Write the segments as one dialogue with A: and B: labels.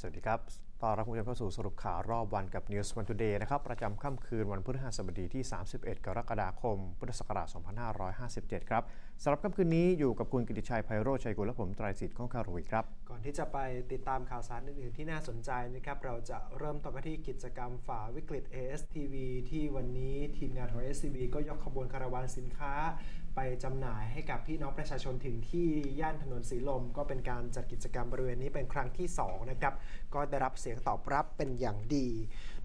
A: สวัสดีครับ ต้อนรับคุณผู้ชมเข้าสู่สรุปข่าวรอบวันกับ News One Today นะครับ ประจำค่ำคืนวันพฤหัสบดีที่ 31 กรกฎาคม พุทธศักราช 2557 ครับสำหรับค่ำคืนนี้อยู่กับคุณกิติชัยไพโรจน์ชัยกุลและผมไตรสิทธิ์ข้องคารุยครับ
B: ก่อนที่จะไปติดตามข่าวสารอื่นๆที่น่าสนใจนะครับ เราจะเริ่มต้นกันที่กิจกรรมฝ่าวิกฤต ASTV ที่วันนี้ทีมงานของ ASTV ก็ยกขบวนคาราวานสินค้า ไปจำหน่ายให้กับพี่น้องประชาชนถึงที่ย่านถนนสีลม ก็เป็นการจัดกิจกรรมบริเวณนี้เป็นครั้งที่2นะครับก็ได้รับเสียงตอบรับเป็นอย่างดี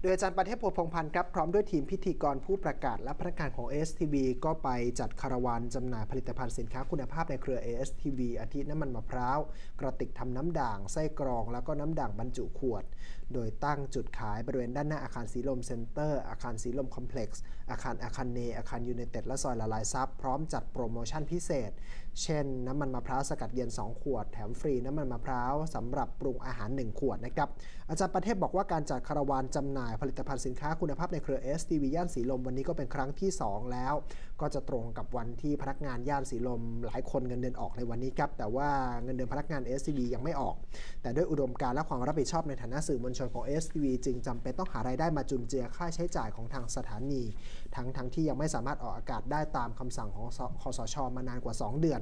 B: โดยอาจารย์ประเทศโพพงพันธ์ครับพร้อมด้วยทีมพิธีกรผู้ประกาศและพนักงานของ ASTV ก็ไปจัดคาราวานจำหน่ายผลิตภัณฑ์สินค้าคุณภาพในเครือ ASTV อาทิน้ำมันมะพร้าวกระติกทำน้ำด่างไส้กรอง แล้วก็น้ำด่างบรรจุขวด โดยตั้งจุดขายบริเวณด้านหน้าอาคารสีลมเซ็นเตอร์อาคารสีลมคอมเพล็กซ์อาคารอาคารเนอาคารยูเนเต็ดและซอยละลายซับพร้อมจัดโปรโมชั่นพิเศษ เช่น น้ำมันมะพร้าวสกัดเย็น 2 ขวด แถมฟรีน้ำมันมะพร้าวสำหรับปรุงอาหาร 1 ขวดนะครับ อาจารย์ประเทศบอกว่าการจัดคาราวานจำหน่ายผลิตภัณฑ์สินค้าคุณภาพในเครือ STV ย่านสีลมวันนี้ก็เป็นครั้งที่ 2 แล้ว ก็จะตรงกับวันที่พนักงานย่านสีลม หลายคนเงินเดือนออกในวันนี้ครับ แต่ว่าเงินเดือนพนักงาน STV ยังไม่ออก แต่ด้วยอุดมการณ์และความรับผิดชอบในฐานะสื่อมวลชนของ STV จึงจำเป็นต้องหารายได้มาจุนเจือค่าใช้จ่ายของทางสถานี ทั้งทั้งที่ยังไม่สามารถออกอากาศได้ตามคำสั่งของคอสชมานานกว่า 2 เดือน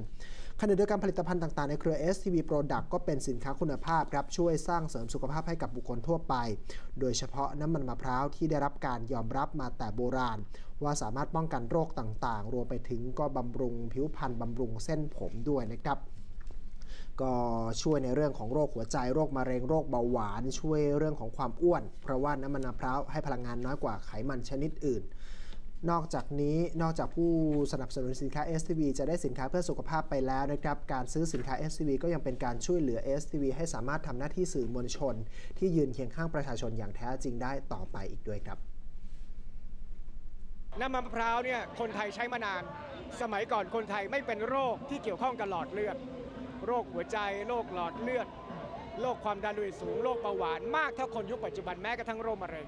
B: ขณะเดียวกันผลิตภัณฑ์ต่างๆ ในเครือ STV Product ก็เป็นสินค้าคุณภาพครับช่วยสร้างเสริมสุขภาพให้กับบุคคลทั่วไป โดยเฉพาะน้ำมันมะพร้าวที่ได้รับการยอมรับมาแต่โบราณ ว่าสามารถป้องกันโรคต่างๆ รวมไปถึงก็บำรุงผิวพรรณบำรุงเส้นผมด้วยนะครับก็ช่วยในเรื่องของโรคหัวใจโรคมะเร็งโรคเบาหวาน ช่วยเรื่องของความอ้วน เพราะว่าน้ำมันมะพร้าวให้พลังงานน้อยกว่าไขมันชนิดอื่น นอกจากนี้นอกจากผู้สนับสนุนสินค้า STV จะได้สินค้าเพื่อสุขภาพไปแล้วนะครับ การซื้อสินค้า STV ก็ยังเป็นการช่วยเหลือ STV ให้สามารถทำหน้าที่สื่อมวลชน ที่ยืนเคียงข้างประชาชนอย่างแท้จริงได้ต่อไปอีกด้วยครับ
C: น้ำมันมะพร้าวเนี่ยคนไทยใช้มานาน สมัยก่อนคนไทยไม่เป็นโรคที่เกี่ยวข้องกับหลอดเลือด โรคหัวใจ โรคหลอดเลือด โรคความดันโลหิตสูง โรคเบาหวานมากเท่าคนยุคปัจจุบันแม้กระทั่งโรคมะเร็ง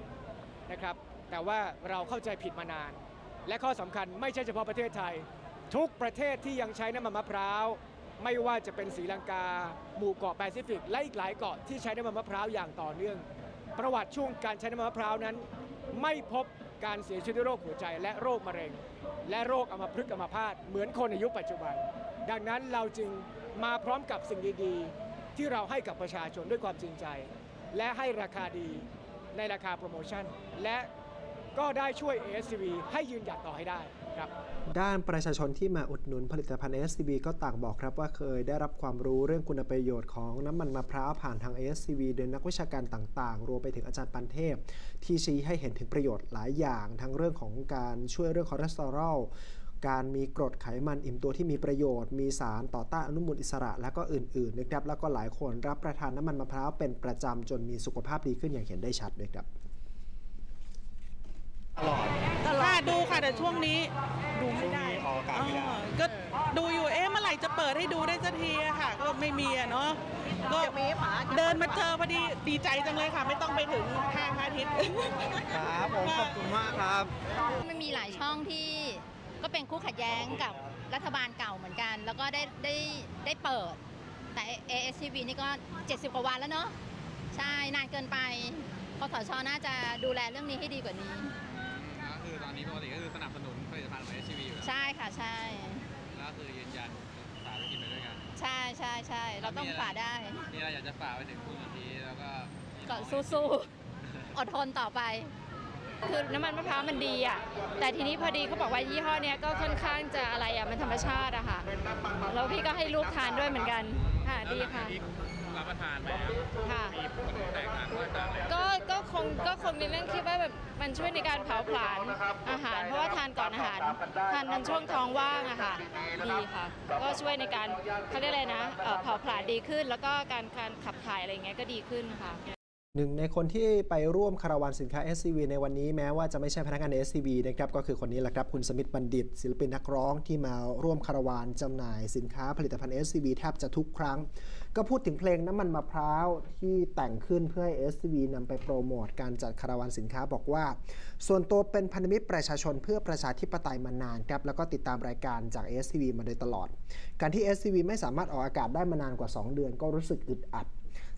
C: นะครับ แต่ว่าเราเข้าใจผิดมานาน และข้อสำคัญไม่ใช่เฉพาะประเทศไทย ทุกประเทศที่ยังใช้น้ำมันมะพร้าว ไม่ว่าจะเป็นศรีลังกา หมู่เกาะแปซิฟิก และอีกหลายเกาะที่ใช้น้ำมันมะพร้าวอย่างต่อเนื่อง ประวัติช่วงการใช้น้ำมันมะพร้าวนั้น ไม่พบการเสียชีวิตด้วยโรคหัวใจและโรคมะเร็ง และโรคอัมพฤกษ์อัมพาตเหมือนคนในยุคปัจจุบัน ดังนั้นเราจึงมาพร้อมกับสิ่งดีๆ ที่เราให้กับประชาชนด้วยความจริงใจ และให้ราคาดีในราคาโปรโมชั่นและ ก็ได้ช่วย ASCV ให้ยืนหยัดต่อให้ได้ครับ
B: ด้านประชาชนที่มาอุดหนุนผลิตภัณฑ์ SCB ก็ต่างบอกครับว่าเคยได้รับความรู้เรื่องคุณประโยชน์ของน้ำมันมะพร้าวผ่านทาง SCB โดยนักวิชาการต่างๆ รวมไปถึงอาจารย์ปันเทพ ที่ชี้ให้เห็นถึงประโยชน์หลายอย่าง ทั้งเรื่องของการช่วยเรื่องคอเลสเตอรอลการมีกรดไขมันอิ่มตัวที่มีประโยชน์ มีสารต่อต้านอนุมูลอิสระ และก็อื่นๆนะครับแล้วก็หลายคนรับประทานน้ำมันมะพร้าวเป็นประจำจนมีสุขภาพดีขึ้นอย่างเห็นได้ชัดด้วยครับ
D: ค่ะดูค่ะแต่ช่วงนี้ดูไม่ได้
E: ออกอากาศไม่ได้
D: เออก็ดูอยู่เอ๊ะเมื่อไหร่จะเปิดให้ดูได้สักทีอะค่ะ ก็ไม่มีอะเนาะก็เดินมาเจอพอดีดีใจจังเลยค่ะ ไม่ต้องไปถึงห้างพระอาทิตย์
E: ครับผมขอบคุณมากครับ
F: มันมีหลายช่องที่ก็เป็นคู่ขัดแย้งกับรัฐบาลเก่าเหมือนกัน แล้วก็ได้ได้ได้เปิด แต่ ASTV นี่ก็ 70 กว่าวันแล้วเนาะใช่นานเกินไปคอสชน่าจะดูแลเรื่องนี้ให้ดีกว่านี้
G: ก็คื อตอนนี้ปกติก็คือสนับสนุนผลิตภัณฑ์ของ SCV อยู่แล้ว
F: ใช่ค่ะใช่
G: แล้วก็คือยืนยันสาธุกิจไปด้วยกัน
F: ใช่ใช่ใช่เราต้องฝ่าได้
G: มีอะไรอยากจะฝากไปถึงผู้สนธิแล้วก็พี่น้
F: ก็
G: อง
F: สู้ๆอดทนต่อไป
H: คือน้ำมันมะพร้าวมันดีอะ แต่ทีนี้พอดีเขาบอกว่ายี่ห้อเนี้ยก็ค่อนข้างจะอะไรอะมันธรรมชาติอะค่ะ แล้วพี่ก็ให้ลูกทานด้วยเหมือนกัน ค่ะ
G: แล้ว
H: ดี
G: หลังจาก
H: ค่ะ
G: ที่ รับประทานไปครับ
H: ค่ะ
G: มีผลแตกต่างกันต่างเลย
H: ก็ก็คงก็คงในเรื่องคิดว่าแบบมันช่วยในการเผาผลาญอาหาร เพราะว่าทานก่อนอาหารทานในช่วงท้องว่างอะค่ะดีค่ะ ก็ช่วยในการเขาเรียกอะไรนะเอ่อเผาผลาญดีขึ้น แล้วก็การการขับถ่ายอะไรอย่างเงี้ยก็ดีขึ้นค่ะ
B: หนึ่งในคนที่ไปร่วมคาราวานสินค้า SCV ในวันนี้แม้ว่าจะไม่ใช่พนักงาน SCV นะครับก็คือคนนี้แหละครับคุณสมิทธ์บัณฑิต ศิลปินนักร้องที่มาร่วมคาราวานจำหน่ายสินค้าผลิตภัณฑ์ SCV แทบจะทุกครั้ง ก็พูดถึงเพลงน้ำมันมะพร้าวที่แต่งขึ้นเพื่อให้ STV นำไปโปรโมทการจัดคาราวานสินค้าบอกว่า ส่วนตัวเป็นพันธมิตรประชาชนเพื่อประชาธิปไตยมานานครับแล้วก็ติดตามรายการจาก STV มาโดยตลอด การที่ STV ไม่สามารถออกอากาศได้มานานกว่า 2 เดือน ก็รู้สึกอึดอัด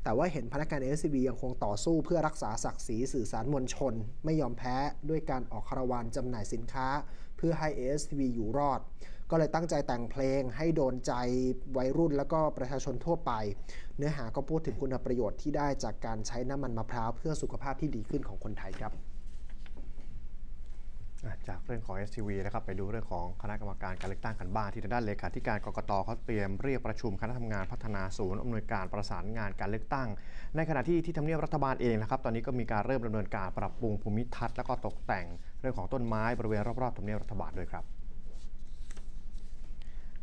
B: แต่ว่าเห็นพนักงาน SCB ยังคงต่อสู้เพื่อรักษาศักดิ์ศรีสื่อสารมวลชน ไม่ยอมแพ้ด้วยการออกคาราวานจำหน่ายสินค้า เพื่อให้ ASTV อยู่รอด ก็เลยตั้งใจแต่งเพลงให้โดนใจวัยรุ่นแล้วก็ประชาชนทั่วไป เนื้อหาก็พูดถึงคุณประโยชน์ที่ได้จากการใช้น้ำมันมะพร้าวเพื่อสุขภาพที่ดีขึ้นของคนไทยครับ
A: จากเรื่องของ STV นะครับไปดูเรื่องของคณะกรรมการการเลือกตั้งกันบ้างที่ทางด้านเลขาธิการกรกตเขาเตรียมเรียกประชุมคณะทำงานพัฒนาศูนย์อำนวยการประสานงานการเลือกตั้ง ในขณะที่ที่ทำเนียบรัฐบาลเองนะครับตอนนี้ก็มีการเริ่มดำเนินการปรับปรุงภูมิทัศน์และก็ตกแต่งเรื่องของต้นไม้บริเวณรอบๆทำเนียบรัฐบาลด้วยครับ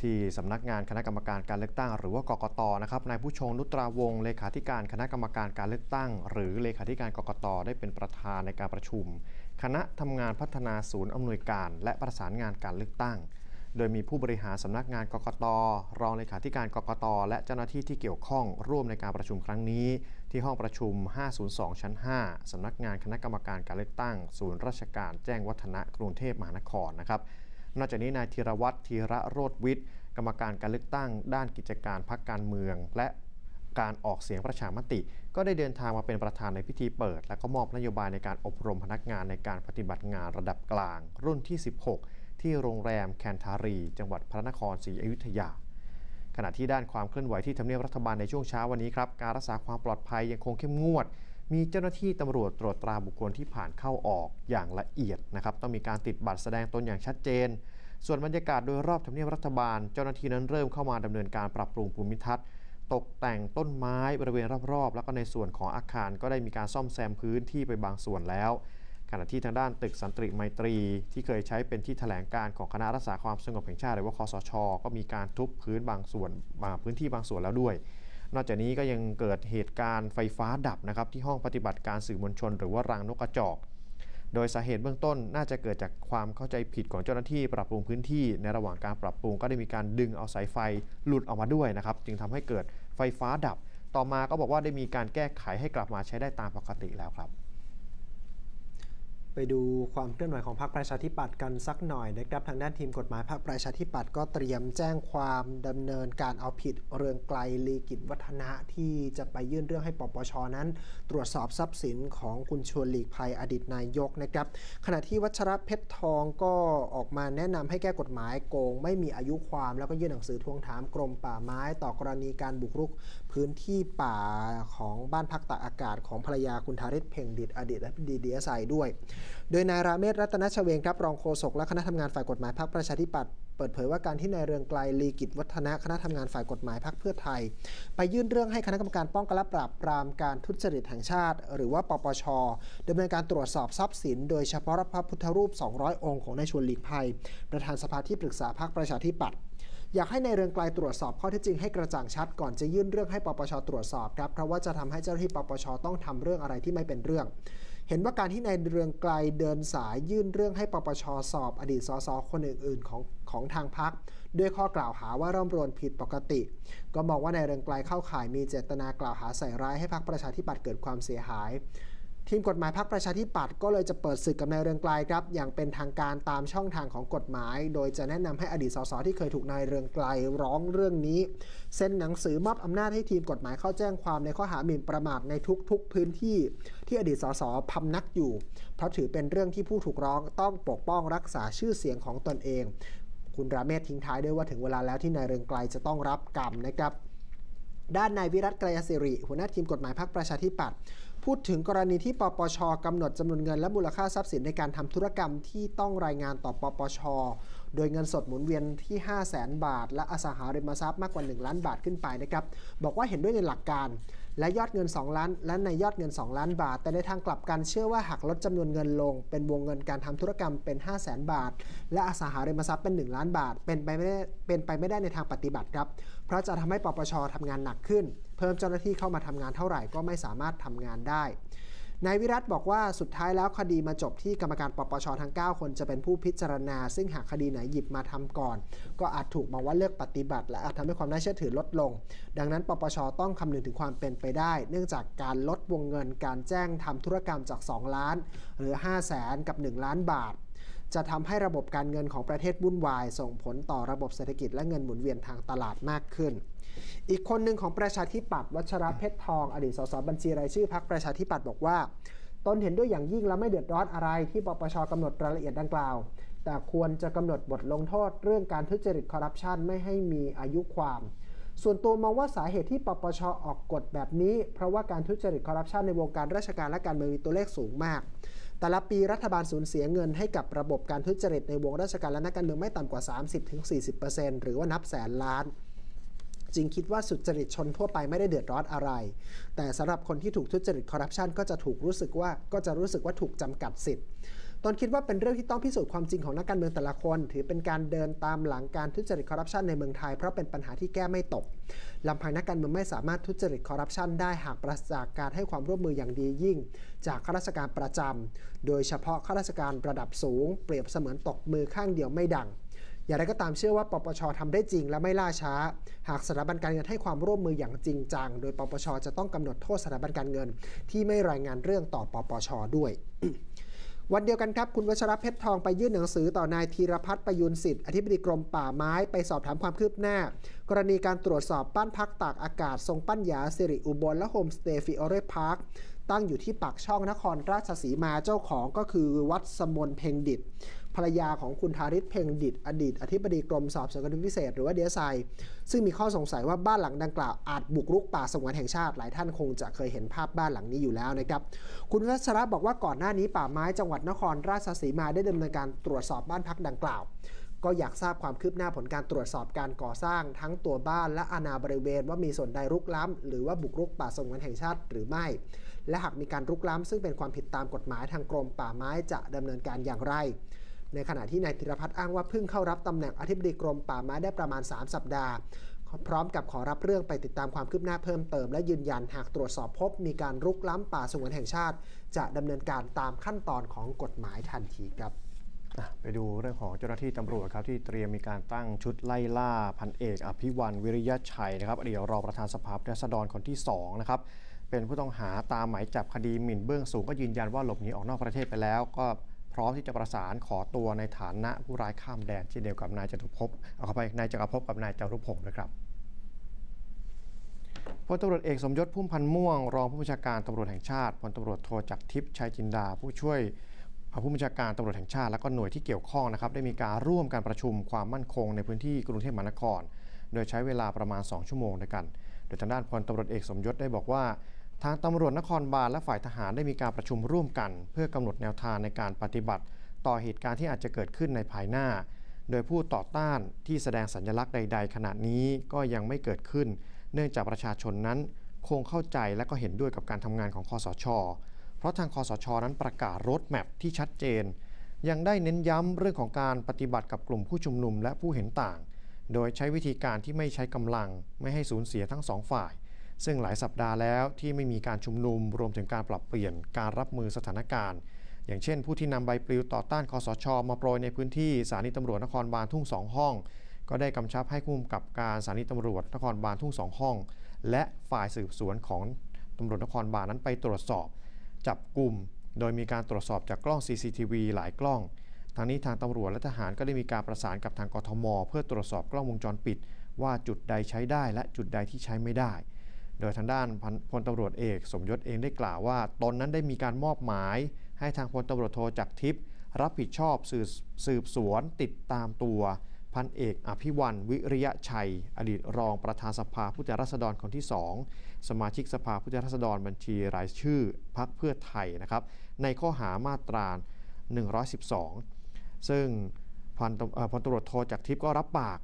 A: ที่สำนักงานคณะกรรมการการเลือกตั้ง หรือว่ากกตนะครับนายผู้ชงนุตราวงศ์เลขาธิการคณะกรรมการการเลือกตั้ง หรือเลขาธิการกกตได้เป็นประธานในการประชุม คณะทำงานพัฒนาศูนย์อำนวยการ และประสานงานการเลือกตั้ง โดยมีผู้บริหารสำนักงานกกต รองเลขาธิการกกต และเจ้าหน้าที่ที่เกี่ยวข้องร่วมในการประชุมครั้งนี้ ที่ห้องประชุม 502 ชั้น 5 สำนักงานคณะกรรมการการเลือกตั้ง ศูนย์ราชการแจ้งวัฒนะกรุงเทพมหานครนะครับนอกจากนี้นายธีรวัตรธีระโรธวิทย์ กรรมการการเลือกตั้ง ด้านกิจการพักการเมือง และ การออกเสียงประชามติ ก็ได้เดินทางมาเป็นประธานในพิธีเปิด และก็มอบนโยบายในการอบรมพนักงานในการปฏิบัติงานระดับกลาง รุ่นที่ 16 ที่โรงแรมแคนทารี จังหวัดพระนครศรีอยุธยา ขณะที่ด้านความเคลื่อนไหวที่ทำเนียบรัฐบาลในช่วงเช้าวันนี้ครับการรักษาความปลอดภัยยังคงเข้มงวดมีเจ้าหน้าที่ตำรวจตรวจตราบุคคลที่ผ่านเข้าออกอย่างละเอียดนะครับ ต้องมีการติดบัตรแสดงตนอย่างชัดเจน ส่วนบรรยากาศโดยรอบทำเนียบรัฐบาล เจ้าหน้าที่นั้นเริ่มเข้ามาดำเนินการปรับปรุงภูมิทัศน์ ตกแต่งต้นไม้บริเวณรอบๆ แล้วก็ในส่วนของอาคารก็ได้มีการซ่อมแซมพื้นที่ไปบางส่วนแล้ว ขณะที่ทางด้านตึกสันติไมตรี ที่เคยใช้เป็นที่แถลงการของคณะรักษาความสงบแห่งชาติหรือว่าคอสช ก็มีการทุบพื้นบางส่วนพื้นที่บางส่วนแล้วด้วย นอกจากนี้ก็ยังเกิดเหตุการณ์ไฟฟ้าดับนะครับที่ห้องปฏิบัติการสื่อมวลชน หรือว่ารังนกกระจอกโดยสาเหตุเบื้องต้นน่าจะเกิดจากความเข้าใจผิดของเจ้าหน้าที่ปรับปรุงพื้นที่ ในระหว่างการปรับปรุงก็ได้มีการดึงเอาสายไฟหลุดออกมาด้วยนะครับ จึงทำให้เกิด ไฟฟ้าดับ ต่อมาก็บอกว่าได้มีการแก้ไขให้กลับมาใช้ได้ตามปกติแล้วครับ
B: ไปดูความเคลื่อนไหวของพรรคประชาธิปัตย์กันสักหน่อยนะครับทางด้านทีมกฎหมายพรรคประชาธิปัตย์ก็เตรียมแจ้งความดำเนินการเอาผิดเรืองไกลลีกิจวัฒนะที่จะไปยื่นเรื่องให้ปปชนั้น ตรวจสอบทรัพย์สินของคุณชวนหลีกภัยอดีตนายกนะครับขณะที่วัชระเพชรทองก็ออกมาแนะนำให้แก้กฎหมายโกง ไม่มีอายุความแล้วก็ยื่นหนังสือทวงถามกรมป่าไม้ต่อกรณีการบุกรุก พื้นที่ป่าของบ้านพักตากอากาศของภรรยาคุณทาริศเพ่งดิตอดีตและดีดีเอสไอด้วย โดยนายราเมศรัตนชเวงครับรองโฆษกและคณะทำงานฝ่ายกฎหมายพรรคประชาธิปัตย์เปิดเผยว่าการที่นายเรืองไกลลีกิจวัฒนะคณะทำงานฝ่ายกฎหมายพรรคเพื่อไทย ไปยื่นเรื่องให้คณะกรรมการป้องกันและปราบปรามการทุจริตแห่งชาติ หรือว่าปปชดำเนินการตรวจสอบทรัพย์สิน โดยเฉพาะพระพุทธรูป 200 องค์ของนายชวนหลีกภัย ประธานสภาที่ปรึกษาพรรคประชาธิปัตย์ อยากให้ในเรืองไกลตรวจสอบข้อเท็จจริงให้กระจ่างชัดก่อนจะยื่นเรื่องให้ปปชตรวจสอบครับเพราะว่าจะทำให้เจ้าหน้าที่ปปชต้องทำเรื่องอะไรที่ไม่เป็นเรื่อง เห็นว่าการที่ในเรืองไกลเดินสายยื่นเรื่องให้ปปชสอบ อดีตสสคนอื่นๆของของทางพักด้วยข้อกล่าวหาว่าร่ำรวนผิดปกติ ก็มองว่าในเรืองไกลเข้าข่ายมีเจตนากล่าวหาใส่ร้ายให้พรรคประชาธิปัตย์เกิดความเสียหาย ทีมกฎหมายพรรคประชาธิปัตย์ก็เลยจะเปิดศึกกับนายเรืองไกลครับ อย่างเป็นทางการตามช่องทางของกฎหมาย โดยจะแนะนำให้อดีตสสที่เคยถูกนายเรืองไกลร้องเรื่องนี้ เซ็นหนังสือมอบอำนาจให้ทีมกฎหมายเข้าแจ้งความในข้อหาหมิ่นประมาทในทุกๆพื้นที่ ที่อดีตสสพำนักอยู่ เพราะถือเป็นเรื่องที่ผู้ถูกร้องต้องปกป้องรักษาชื่อเสียงของตนเอง คุณราเมศทิ้งท้ายด้วยว่าถึงเวลาแล้วที่นายเรืองไกลจะต้องรับกรรมนะครับ ด้านนายวิรัตไกรยศิริ หัวหน้าทีมกฎหมายพรรคประชาธิปัตย์พูดถึงกรณีที่ปปชกำหนดจำนวนเงินและมูลค่าทรัพย์สินในการทำธุรกรรมที่ต้องรายงานต่อปปช โดยเงินสดหมุนเวียนที่ 5 0 0แสนบาท และอสังหาริมทรัพย์มากกว่า 1 ล้านบาทขึ้นไปนะครับ บอกว่าเห็นด้วยในหลักการ และยอดเงิน 2 ล้าน และในยอดเงิน 2 ล้านบาท แต่ในทางกลับกันเชื่อว่าหากลดจำนวนเงินลง เป็นวงเงินการทำธุรกรรมเป็น 5 0 0แสนบาท และอสังหาริมทรัพย์เป็น 1 ล้านบาท เป็นไปไม่ได้เป็นไปไม่ได้ในทางปฏิบัติครับ เพราะจะทำให้ปปชทำงานหนักขึ้น เพิ่มเจ้าหน้าที่เข้ามาทำงานเท่าไหร่ก็ไม่สามารถทำงานได้ นายวิรัตบอกว่าสุดท้ายแล้วคดีมาจบที่กรรมการปปชทั้ง 9 คนจะเป็นผู้พิจารณา ซึ่งหากคดีไหนหยิบมาทำก่อน ก็อาจถูกมองว่าเลือกปฏิบัติ และอาจทำให้ความน่าเชื่อถือลดลง ดังนั้น ปปชต้องคำนึงถึงความเป็นไปได้ เนื่องจากการลดวงเงินการแจ้งทำธุรกรรมจาก 2 ล้าน หรือ 5 0 0แสนกับ 1 ล้านบาท จะทำให้ระบบการเงินของประเทศวุ่นวาย ส่งผลต่อระบบเศรษฐกิจและเงินหมุนเวียนทางตลาดมากขึ้น อีกคนหนึ่งของประชาธิปัตย์วัชระเพชรทอง อดีตสสบัญชีรายชื่อพักประชาธิปัตย์บอกว่าตนเห็นด้วยอย่างยิ่งและไม่เดือดร้อนอะไรที่ปปชกำหนดรายละเอียดดังกล่าว แต่ควรจะกำหนดบทลงโทษเรื่องการทุจริตคอร์รัปชันไม่ให้มีอายุความ ส่วนตัวมองว่าสาเหตุที่ปปชออกกฎแบบนี้ เพราะว่าการทุจริตคอร์รัปชันในวงการราชการและการเมืองมีตัวเลขสูงมาก แต่ละปีรัฐบาลสูญเสียเงินให้กับระบบการทุจริตในวงราชการและนักการเมืองไม่ต่ำกว่า 30-40%หรือว่านับแสนล้าน จึงคิดว่าสุจริตชนทั่วไปไม่ได้เดือดร้อนอะไร แต่สำหรับคนที่ถูกทุจริตคอร์รัปชันก็จะถูกรู้สึกว่าก็จะรู้สึกว่าถูกจำกัดสิทธิ์ ตนคิดว่าเป็นเรื่องที่ต้องพิสูจน์ความจริงของนักการเมืองแต่ละคน ถือเป็นการเดินตามหลังการทุจริตคอร์รัปชันในเมืองไทยเพราะเป็นปัญหาที่แก้ไม่ตกลำพังนักการเมืองไม่สามารถทุจริตคอร์รัปชันได้หากปราศจากการให้ความร่วมมืออย่างดียิ่ง จากข้าราชการประจำโดยเฉพาะข้าราชการระดับสูง เปรียบเสมือนตกมือข้างเดียวไม่ดังอย่างไรก็ตามเชื่อว่าปปชทำได้จริงและไม่ล่าช้า หากสถาบันการเงินให้ความร่วมมืออย่างจริงจัง โดยปปชจะต้องกำหนดโทษสถาบันการเงิน ที่ไม่รายงานเรื่องต่อปปชด้วย วันเดียวกันครับ คุณวัชรเพชรทองไปยื่นหนังสือต่อนายธีรพัฒน์ประยุนสิทธิ์อธิบดีกรมป่าไม้ไปสอบถามความคืบหน้า กรณีการตรวจสอบบ้านพักตากอากาศ ทรงปั้นยาสิริอุบลและโฮมสเตย์ฟิโอเรพาร์ค ตั้งอยู่ที่ปากช่องนครราชสีมาเจ้าของก็คือวัดสมนเพ็งดิตภรรยาของคุณทาริศเพ็งดิต อดีต อธิบดีกรมสอบสวนคดีพิเศษหรือว่าเดียไซซึ่งมีข้อสงสัยว่าบ้านหลังดังกล่าวอาจบุกรุกป่าสงวนแห่งชาติ หลายท่านคงจะเคยเห็นภาพบ้านหลังนี้อยู่แล้วนะครับคุณวัชระบอกว่าก่อนหน้านี้ป่าไม้จังหวัดนครราชสีมาได้ดำเนินการตรวจสอบบ้านพักดังกล่าวก็อยากทราบความคืบหน้าผลการตรวจสอบการก่อสร้างทั้งตัวบ้านและอาณาบริเวณว่ามีส่วนใดรุกล้ำ หรือว่าบุกรุกป่าสงวนแห่งชาติหรือไม่ และหากมีการรุกล้ำซึ่งเป็นความผิดตามกฎหมายทางกรมป่าไม้จะดำเนินการอย่างไร ในขณะที่นายธีรพัฒน์อ้างว่าเพิ่งเข้ารับตำแหน่งอธิบดีกรมป่าไม้ได้ประมาณ 3 สัปดาห์พร้อมกับขอรับเรื่องไปติดตามความคืบหน้าเพิ่มเติม และยืนยันหากตรวจสอบพบ มีการรุกล้ำป่าสงวนแห่งชาติ จะดำเนินการตามขั้นตอนของกฎหมายทันทีครับ
A: ไปดูเรื่องของเจ้าหน้าที่ตำรวจครับที่เตรียมมีการตั้งชุดไล่ล่าพันเอก อภิวันวิริยะชัยนะครับอดีตรองประธานสภาผู้แทนราษฎรคนที่2นะครับ เป็นผู้ต้องหาตามหมายจับคดีหมิ่นเบื้องสูงก็ยืนยันว่าหลบหนีออกนอกประเทศไปแล้ว ก็พร้อมที่จะประสานขอตัวในฐานะผู้ร้ายข้ามแดนเช่นเดียวกับนายจตุภพเอาเข้าไปนายจักรภพกับนายจารุพงศ์นะครับพลตำรวจเอกสมยศพุ่มพันธ์ม่วง รองผู้บัญชาการตำรวจแห่งชาติพลตำรวจโทจักรทิพย์ชัยจินดา ผู้ช่วยผู้บัญชาการตำรวจแห่งชาติ และก็หน่วยที่เกี่ยวข้องนะครับได้มีการร่วมการประชุมความมั่นคงในพื้นที่กรุงเทพมหานคร โดยใช้เวลาประมาณ 2 ชั่วโมงด้วยกัน โดยทางด้านพลตำรวจเอกสมยศได้บอกว่า ทางตำรวจนครบาลและฝ่ายทหารได้มีการประชุมร่วมกัน เพื่อกำหนดแนวทางในการปฏิบัติ ต่อเหตุการณ์ที่อาจจะเกิดขึ้นในภายหน้า โดยผู้ต่อต้านที่แสดงสัญลักษณ์ใด ๆ ขณะนี้ก็ยังไม่เกิดขึ้น เนื่องจากประชาชนนั้น คงเข้าใจและก็เห็นด้วยกับการทำงานของคอสช เพราะทางคอสช นั้นประกาศรถแมพที่ชัดเจน ยังได้เน้นย้ำเรื่องของการปฏิบัติกับกลุ่มผู้ชุมนุมและผู้เห็นต่าง โดยใช้วิธีการที่ไม่ใช้กำลัง ไม่ให้สูญเสียทั้งสองฝ่าย ซึ่งหลายสัปดาห์แล้วที่ไม่มีการชุมนุมรวมถึงการปรับเปลี่ยนการรับมือสถานการณ์ อย่างเช่น ผู้ที่นำใบปลิวต่อต้านคอสชมาโปรยในพื้นที่สถานีตำรวจนครบาลทุ่งสองห้อง ก็ได้กำชับให้ผู้กำกับการสถานีตำรวจนครบาลทุ่งสองห้อง และฝ่ายสืบสวนของตำรวจนครบาลนั้นไปตรวจสอบ จับกลุ่มโดยมีการตรวจสอบจากกล้อง CCTV หลายกล้องทางนี้ทางตำรวจและทหารก็ได้มีการประสานกับทางกทม เพื่อตรวจสอบกล้องวงจรปิด ว่าจุดใดใช้ได้และจุดใดที่ใช้ไม่ได้ โดยทางด้านพลตำรวจเอก สมยศเองได้กล่าวว่า ตนนั้นได้มีการมอบหมาย ให้ทางพลตำรวจโทจักรทิพย์รับผิดชอบสืบสืบสวนติดตามตัวพันเอกอภิวันวิริยะชัย อดีตรองประธานสภาผู้แทนราษฎรคนที่ 2 สมาชิกสภาผู้แทนราษฎรบัญชีรายชื่อพรรคเพื่อไทยนะครับในข้อหามาตรา 112 ซึ่งพันพลตำรวจโทจักทิพย์ก็รับปาก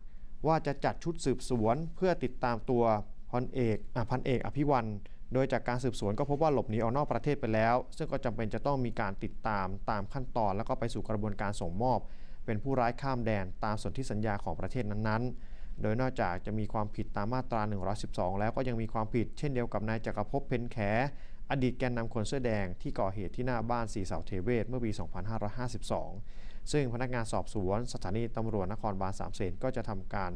A: ว่าจะจัดชุดสืบสวนเพื่อติดตามตัว พันเอกพันเอกอภิวันโดยจากการสืบสวนก็พบว่าหลบหนีออกนอกประเทศไปแล้ว ซึ่งก็จำเป็นจะต้องมีการติดตามตามขั้นตอน แล้วก็ไปสู่กระบวนการส่งมอบ เป็นผู้ร้ายข้ามแดนตามสนธิสัญญาของประเทศนั้นๆ โดยนอกจากจะมีความผิดตามมาตรา 112 แล้วก็ยังมีความผิดเช่นเดียวกับนายจักรภพเพนแข อดีตแกนนำคนเสื้อแดงที่ก่อเหตุที่หน้าบ้านสีเสาเทเวศเมื่อปี 2552 ซึ่งพนักงานสอบสวนสถานีตำรวจนครบาลสามเสนก็จะทำการ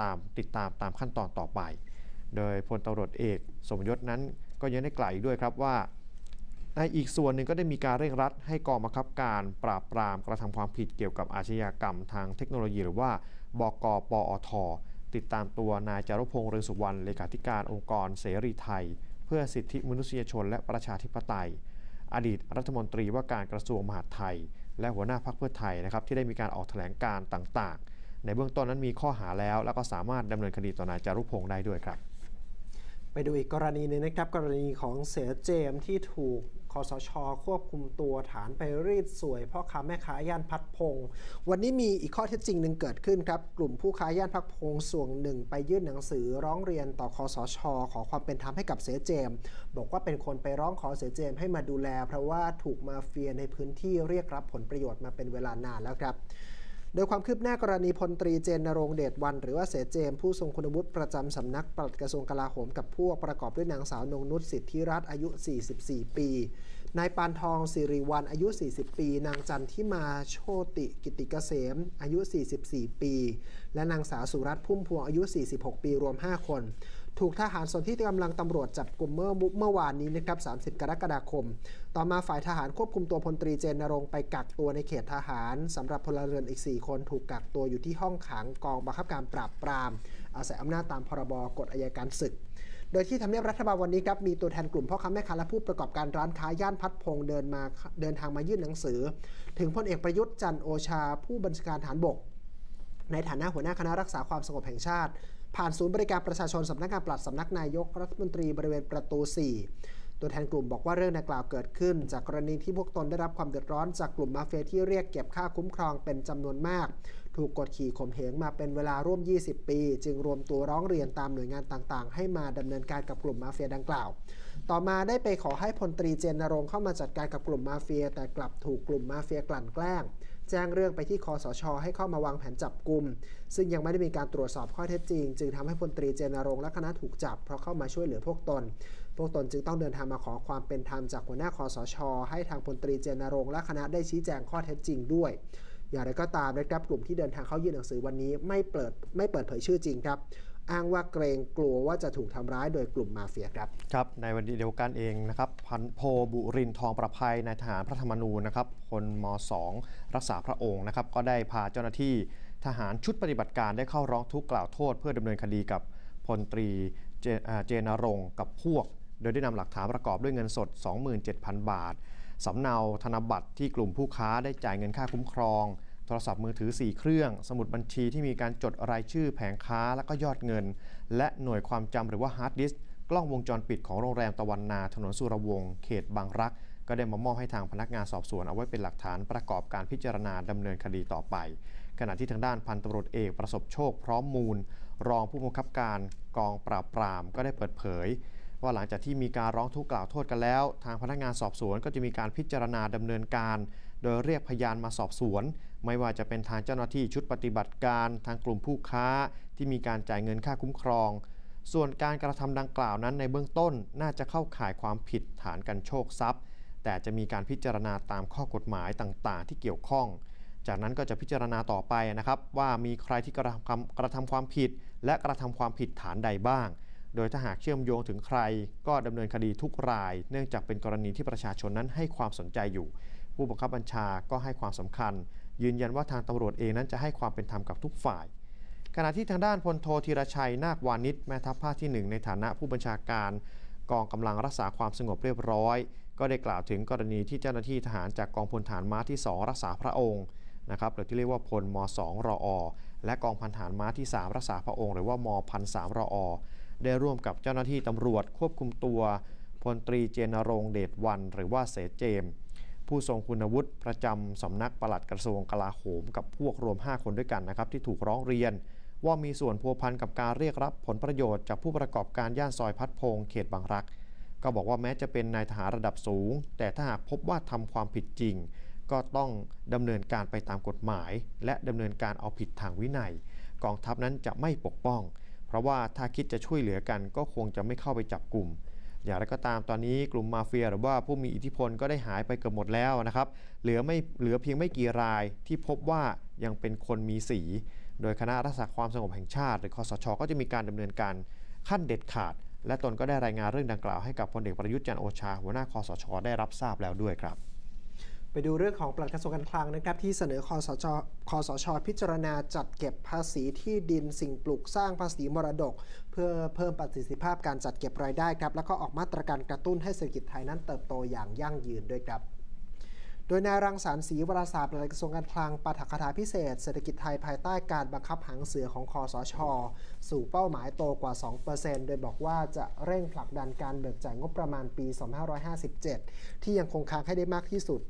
A: ตามติดตามตามขั้นตอนต่อไป โดยพลตำรวจเอก สมยศนั้นก็ยังได้กล่าวอีกด้วยครับว่าในอีกส่วนหนึ่งก็ได้มีการเร่งรัดให้กองบังคับการปราบปรามกระทำความผิดเกี่ยวกับอาชญากรรมทางเทคโนโลยีหรือว่าบกปอท ติดตามตัวนายจารุพงษ์เรืองสุวรรณเลขาธิการองค์กรเสรีไทย เพื่อสิทธิมนุษยชนและประชาธิปไตย อดีตรัฐมนตรีว่าการกระทรวงมหาดไทย และหัวหน้าพรรคเพื่อไทยนะครับที่ได้มีการออกแถลงการต่างๆ ในเบื้องต้นนั้นมีข้อหาแล้ว แล้วก็สามารถดำเนินคดีต่อนายจารุพงษ์ได้ด้วยครับ
B: ไปดูอีกกรณีหนึงนะครับ กรณีของเสียเจมที่ถูกคอสช ควบคุมตัวฐานไปรีดสวยพ่อค้าแม่ค้าย่านพัดพงศ์วันนี้มีอีกข้อเท็จจริงหนึ่งเกิดขึ้นครับ กลุ่มผู้ค้าย่านพัดพงศ์ส่วนหนึ่งไปยื่นหนังสือร้องเรียนต่อคอสช ขอความเป็นธรรมให้กับเสียเจม บอกว่าเป็นคนไปร้องขอเสียเจมให้มาดูแล เพราะว่าถูกมาเฟียในพื้นที่เรียกรับผลประโยชน์มาเป็นเวลานานแล้วครับ โดยความคืบหน้ากรณีพลตรีเจนนรงเดชวัน หรือว่าเสเจม ผู้ทรงคุณวุฒิประจำสำนักปลัดกระทรวงกลาโหมกับพวกประกอบด้วยนางสาวนงนุชสิทธิรัตน์อายุ 44 ปี นายปานทองสิริวันอายุ 40 ปี นางจันทิมาโชติกิติเกษมอายุ 44 ปี และนางสาวสุรัตน์พุ่มพวงอายุ 46 ปีรวม 5 คน ถูกทหารส่วนที่กำลังตำรวจจับกลุ่มเมื่อเมื่อวานนี้นะครับ 30 กรกฎาคม ต่อมาฝ่ายทหารควบคุมตัวพลตรีเจนนรงไปกักตัวในเขตทหารสำหรับพลเรือนอีก 4 คนถูกกักตัวอยู่ที่ห้องขังกองบังคับการปราบปราม อาศัยอำนาจตามพรบกฎอัยการศึก โดยที่ทำเนียบรัฐบาลวันนี้ครับมีตัวแทนกลุ่มพ่อค้าแม่ค้าและผู้ประกอบการร้านค้าย่านพัดพงษ์เดินมาเดินทางมายื่นหนังสือ ถึงพลเอกประยุทธ์จันทร์โอชาผู้บัญชาการฐานบก ในฐานะหัวหน้าคณะรักษาความสงบแห่งชาติ ผ่านศูนย์บริการประชาชนสำนักงานปลัดสำนักนายกรัฐมนตรีบริเวณประตู 4 ตัวแทนกลุ่มบอกว่าเรื่องดังกล่าวเกิดขึ้น จากกรณีที่พวกตนได้รับความเดือดร้อนจากกลุ่มมาเฟียที่เรียกเก็บค่าคุ้มครองเป็นจำนวนมาก ถูกกดขี่ข่มเหงมาเป็นเวลาร่วม 20 ปี จึงรวมตัวร้องเรียนตามหน่วยงานต่างๆ ให้มาดำเนินการกับกลุ่มมาเฟียดังกล่าว ต่อมาได้ไปขอให้พลตรีเจนนรงเข้ามาจัดการกับกลุ่มมาเฟีย แต่กลับถูกกลุ่มมาเฟียกลั่นแกล้ง แจ้งเรื่องไปที่คอสช ให้เข้ามาวางแผนจับกลุ่มซึ่งยังไม่ได้มีการตรวจสอบข้อเท็จจริง จึงทำให้พลตรีเจนนรงและคณะถูกจับ เพราะเข้ามาช่วยเหลือพวกตน พวกตนจึงต้องเดินทางมาขอความเป็นธรรมจากหัวหน้าคอสช ให้ทางพลตรีเจนนรงและคณะได้ชี้แจงข้อเท็จจริงด้วยอย่างไรก็ตามนะครับกลุ่มที่เดินทางเข้ายื่นหนังสือวันนี้ไม่เปิดไม่เปิดเผยชื่อจริงครับ อ้างว่าเกรงกลัวว่าจะถูกทำร้ายโดยกลุ่มมาเฟียครับ
A: ครับในวันเดียวกันเองนะครับพันโพบุรินทองประภัยนายทหารพระธรรมนูญนะครับพลม2 รักษาพระองค์นะครับก็ได้พาเจ้าหน้าที่ทหารชุดปฏิบัติการได้เข้าร้องทุกข์กล่าวโทษ เพื่อดำเนินคดีกับพลตรีเจเจนรงกับพวก โดยได้นำหลักฐานประกอบด้วยเงินสด 27,000 บาทสำเนาธนบัตรที่กลุ่มผู้ค้าได้จ่ายเงินค่าคุ้มครอง โทรศัพท์มือถือ 4 เครื่อง สมุดบัญชีที่มีการจดรายชื่อแผงค้าและก็ยอดเงิน และหน่วยความจำหรือว่าฮาร์ดดิสก์กล้องวงจรปิดของโรงแรมตะวันนาถนนสุรวงศ์เขตบางรัก ก็ได้มามอบให้ทางพนักงานสอบสวนเอาไว้เป็นหลักฐานประกอบการพิจารณาดำเนินคดีต่อไป ขณะที่ทางด้านพันตำรวจเอกประสบโชคพร้อมมูล รองผู้บังคับการกองปราบปรามก็ได้เปิดเผยว่าหลังจากที่มีการร้องทุกข์กล่าวโทษกันแล้ว ทางพนักงานสอบสวนก็จะมีการพิจารณาดำเนินการ โดยเรียกพยานมาสอบสวน ไม่ว่าจะเป็นทางเจ้าหน้าที่ชุดปฏิบัติการทางกลุ่มผู้ค้าที่มีการจ่ายเงินค่าคุ้มครอง ส่วนการกระทำดังกล่าวนั้นในเบื้องต้นน่าจะเข้าข่ายความผิดฐานกันโชคทรัพย์ แต่จะมีการพิจารณาตามข้อกฎหมายต่างๆ ที่เกี่ยวข้อง จากนั้นก็จะพิจารณาต่อไปนะครับ ว่ามีใครที่กระทำความกระทำความผิด และกระทำความผิดฐานใดบ้างโดยถ้าหากเชื่อมโยงถึงใคร ก็ดำเนินคดีทุกราย เนื่องจากเป็นกรณีที่ประชาชนนั้นให้ความสนใจอยู่ ผู้บังคับบัญชาก็ให้ความสำคัญ ยืนยันว่าทางตำรวจเองนั้นจะให้ความเป็นธรรมกับทุกฝ่าย ขณะที่ทางด้านพลโทธีรชัยนาควานิชแม่ทัพภาคที่ 1 ในฐานะผู้บัญชาการ กองกำลังรักษาความสงบเรียบร้อย ก็ได้กล่าวถึงกรณีที่เจ้าหน้าที่ทหารจากกองพลฐานม้าที่ 2 รักษาพระองค์นะครับหรือที่เรียกว่าพลม 2 รออและกองพันฐานม้าที่ 3 รักษาพระองค์ หรือว่ามพันสามรออได้ร่วมกับเจ้าหน้าที่ตำรวจควบคุมตัวพลตรีเจนรงเดชวัน หรือว่าเสเจม ผู้ทรงคุณวุฒิประจำสำนักปลัดกระทรวงกลาโหม กับพวกรวม 5 คนด้วยกันนะครับที่ถูกร้องเรียน ว่ามีส่วนพัวพันกับการเรียกรับผลประโยชน์จากผู้ประกอบการย่านซอยพัดพงเขตบางรัก ก็บอกว่าแม้จะเป็นนายทหารระดับสูง แต่ถ้าหากพบว่าทำความผิดจริง ก็ต้องดำเนินการไปตามกฎหมาย และดำเนินการเอาผิดทางวินัย กองทัพนั้นจะไม่ปกป้อง เพราะว่าถ้าคิดจะช่วยเหลือกันก็คงจะไม่เข้าไปจับกลุ่ม อย่างไรก็ตามตอนนี้กลุ่มมาเฟียหรือว่าผู้มีอิทธิพลก็ได้หายไปเกือบหมดแล้วนะครับ เหลือไม่เหลือเพียงไม่กี่รายที่พบว่ายังเป็นคนมีสี โดยคณะรักษาความสงบแห่งชาติ หรือคอสช ก็จะมีการดำเนินการขั้นเด็ดขาด และตนก็ได้รายงานเรื่องดังกล่าวให้กับพลเอกประยุทธ์จันโอชาหัวหน้าคอสช ได้รับทราบแล้วด้วยครับ
B: ไปดูเรื่องของปลัดกระทรวงการคลังนะครับ ที่เสนอคอสชคอสช พิจารณาจัดเก็บภาษีที่ดินสิ่งปลูกสร้างภาษีมรดก เพื่อเพิ่มประสิทธิภาพการจัดเก็บรายได้ครับ แล้วก็ออกมาตรการกระตุ้นให้เศรษฐกิจไทยนั้นเติบโตอย่างยั่งยืนด้วยครับโดยนายรังสรรค์ศรีวราศาสตร์ปลัดกระทรวงการคลังปาฐกถาพิเศษ เศรษฐกิจไทยภายใต้การบังคับหางเสือของคอสช สู่เป้าหมายโตกว่า 2%โดยบอกว่าจะเร่งผลักดันการเบิกจ่ายงบประมาณปี 2557 ที่ยังคงค้างให้ได้มากที่สุด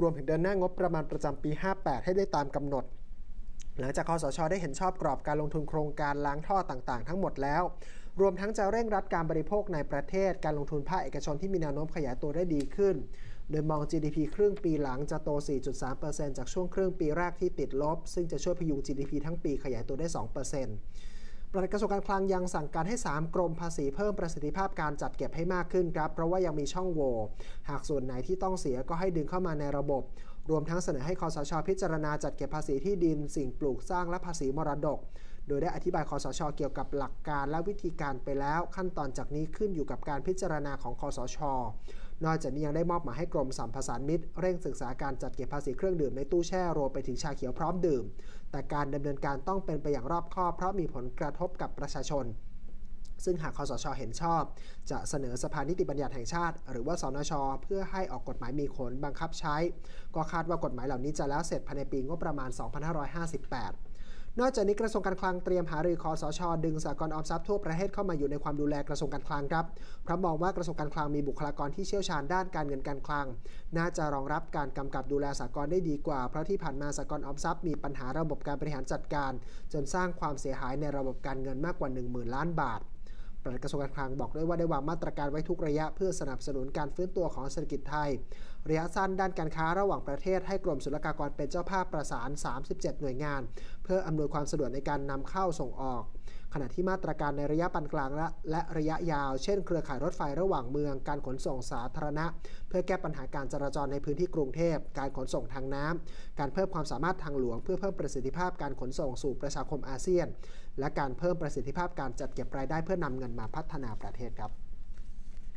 B: รวมถึงเดินหน้างบประมาณประจำปี 58 ให้ได้ตามกำหนด หลังจากคอสช ได้เห็นชอบกรอบการลงทุนโครงการล้างท่อต่างๆ ทั้งหมดแล้ว รวมทั้งจะเร่งรัดการบริโภคในประเทศ การลงทุนภาคเอกชนที่มีแนวโน้มขยายตัวได้ดีขึ้น โดยมอง GDP ครึ่งปีหลังจะโต 4.3%จากช่วงครึ่งปีแรกที่ติดลบ ซึ่งจะช่วยพยุง GDP ทั้งปีขยายตัวได้ 2% ปลัดกระทรวงการคลังยังสั่งการให้ 3 กรมภาษีเพิ่มประสิทธิภาพการจัดเก็บให้มากขึ้นครับ เพราะว่ายังมีช่องโหว่ หากส่วนไหนที่ต้องเสียก็ให้ดึงเข้ามาในระบบ รวมทั้งเสนอให้คอสช พิจารณาจัดเก็บภาษีที่ดิน สิ่งปลูกสร้างและภาษีมรดก โดยได้อธิบายคอสช เกี่ยวกับหลักการและวิธีการไปแล้ว ขั้นตอนจากนี้ขึ้นอยู่กับการพิจารณาของคอสช นอกจากนี้ยังได้มอบหมายให้กรมสัมปทานมิตร เร่งศึกษาการจัดเก็บภาษีเครื่องดื่มในตู้แช่รวมไปถึงชาเขียวพร้อมดื่ม แต่การดำเนินการต้องเป็นไปอย่างรอบคอบ เพราะมีผลกระทบกับประชาชน ซึ่งหากคอสชเห็นชอบ จะเสนอสภานิติบัญญัติแห่งชาติ หรือว่าสนช เพื่อให้ออกกฎหมายมีผลบังคับใช้ ก็คาดว่ากฎหมายเหล่านี้จะแล้วเสร็จภายในปีงบประมาณ 2558 นอกจากนี้กระทรวงการคลังเตรียมหารือคอสช ดึงสากลออมทรัพย์ทั่วประเทศเข้ามาอยู่ในความดูแลกระทรวงการคลังครับเพราะมองว่ากระทรวงการคลังมีบุคลากรที่เชี่ยวชาญด้านการเงินการคลัง น่าจะรองรับการกำกับดูแลสากลได้ดีกว่า เพราะที่ผ่านมาสากลออมทรัพย์มีปัญหาระบบการบริหารจัดการ จนสร้างความเสียหายในระบบการเงินมากกว่า 10,000 ล้านบาท ปลัดกระทรวงการคลังบอกด้วยว่าได้วางมาตรการไว้ทุกระยะเพื่อสนับสนุนการฟื้นตัวของเศรษฐกิจไทย ระยะสั้นด้านการค้าระหว่างประเทศให้กรมศุลกากรเป็นเจ้าภาพประสาน 37 หน่วยงาน เพื่ออำนวยความสะดวกในการนำเข้าส่งออก ขณะที่มาตรการในระยะปานกลางและและระยะยาว เช่น เครือข่ายรถไฟระหว่างเมือง การขนส่งสาธารณะ เพื่อแก้ปัญหาการจราจรในพื้นที่กรุงเทพ การขนส่งทางน้ำการเพิ่มความสามารถทางหลวง เพื่อเพิ่มประสิทธิภาพการขนส่งสู่ประชาคมอาเซียน และการเพิ่มประสิทธิภาพการจัดเก็บรายได้เพื่อนำเงินมาพัฒนาประเทศครับ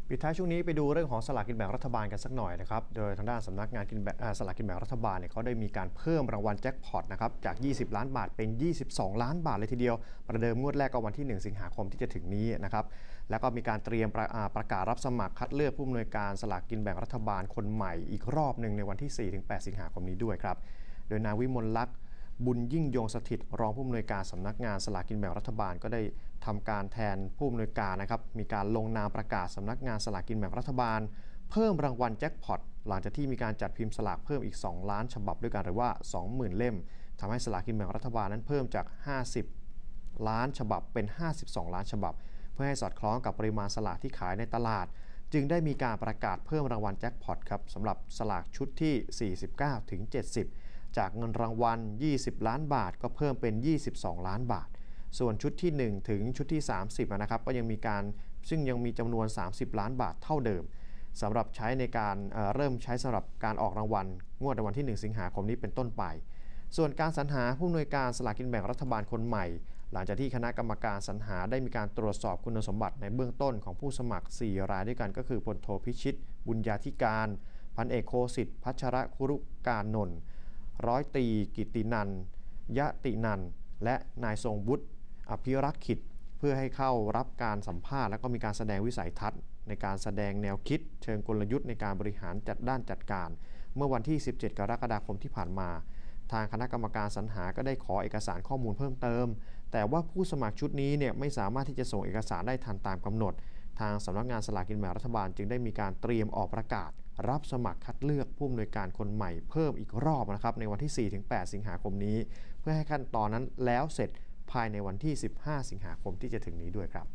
A: ปิดท้ายช่วงนี้ไปดูเรื่องของสลากกินแบ่งรัฐบาลกันสักหน่อยนะครับ โดยทางด้านสำนักงานกินแบ่งสลากกินแบ่งรัฐบาลเนี่ยเขาได้มีการเพิ่มรางวัลแจ็คพอตนะครับจาก 20 ล้านบาทเป็น 22 ล้านบาทเลยทีเดียว ประเดิมงวดแรกก็วันที่ 1 สิงหาคมที่จะถึงนี้นะครับ แล้วก็มีการเตรียมประประกาศรับสมัครคัดเลือกผู้อำนวยการสลากกินแบ่งรัฐบาลคนใหม่อีกรอบหนึ่งในวันที่ 4-8 สิงหาคมนี้ด้วยครับ โดยนายวิมลลักษณ์บุญยิ่งยงสถิตรองผู้อำนวยการสำนักงานสลากกินแบ่งรัฐบาลก็ได้ ทำการแทนผู้อำนวยการนะครับมีการลงนามประกาศสำนักงานสลากกินแบ่งรัฐบาล เพิ่มรางวัลแจ็คพอตหลังจากที่มีการจัดพิมพ์สลากเพิ่มอีก 2 ล้านฉบับด้วยกันหรือว่า 20,000 เล่มทำให้สลากกินแบ่งรัฐบาลนั้นเพิ่มจาก 50 ล้านฉบับเป็น 52 ล้านฉบับ เพื่อให้สอดคล้องกับปริมาณสลากที่ขายในตลาด จึงได้มีการประกาศเพิ่มรางวัลแจ็คพอตครับสำหรับสลากชุดที่ 49ถึง70 จากเงินรางวัล 20 ล้านบาท ก็เพิ่มเป็น 22 ล้านบาท ส่วนชุดที่ 1 ถึงชุดที่ 30นะครับก็ยังมีการซึ่งยังมีจำนวน 30 ล้านบาทเท่าเดิมสำหรับใช้ในการเอ่อเริ่มใช้สำหรับการออกรางวัล งวดวันที่ 1 สิงหาคมนี้เป็นต้นไป ส่วนการสรรหาผู้อำนวยการสลากกินแบ่งรัฐบาลคนใหม่ หลังจากที่คณะกรรมการสรรหาได้มีการตรวจสอบคุณสมบัติในเบื้องต้นของผู้สมัคร 4 รายด้วยกันก็คือพลโทพิชิต บุญญาธิการ พันเอกโคสิทธิ์พัชระคุรุการนนท์ร้อยตีกิตินันยะตินันและนายทรงวุฒิ อภิรักษ์ขิตเพื่อให้เข้ารับการสัมภาษณ์ และก็มีการแสดงวิสัยทัศน์ ในการแสดงแนวคิด เชิงกลยุทธ์ในการบริหารจัดด้านจัดการ เมื่อวันที่ 17 กรกฎาคมที่ผ่านมา ทางคณะกรรมการสรรหาก็ได้ขอเอกสารข้อมูลเพิ่มเติม แต่ว่าผู้สมัครชุดนี้เนี่ยไม่สามารถที่จะส่งเอกสารได้ทันตามกำหนด ทางสำนักงานสลากกินแบ่งรัฐบาลจึงได้มีการเตรียมออกประกาศรับสมัครคัดเลือกผู้อำนวยการคนใหม่เพิ่มอีกรอบนะครับในวันที่ 4-8 สิงหาคมนี้ เพื่อให้ขั้นตอนนั้นแล้วเสร็จ ภายในวันที่ 15 สิงหาคมที่จะถึงนี้ด้วยครับ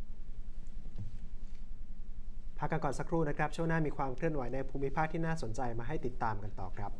B: พักกันก่อนสักครู่นะครับ ช่วงหน้ามีความเคลื่อนไหวในภูมิภาคที่น่าสนใจมาให้ติดตามกันต่อครับ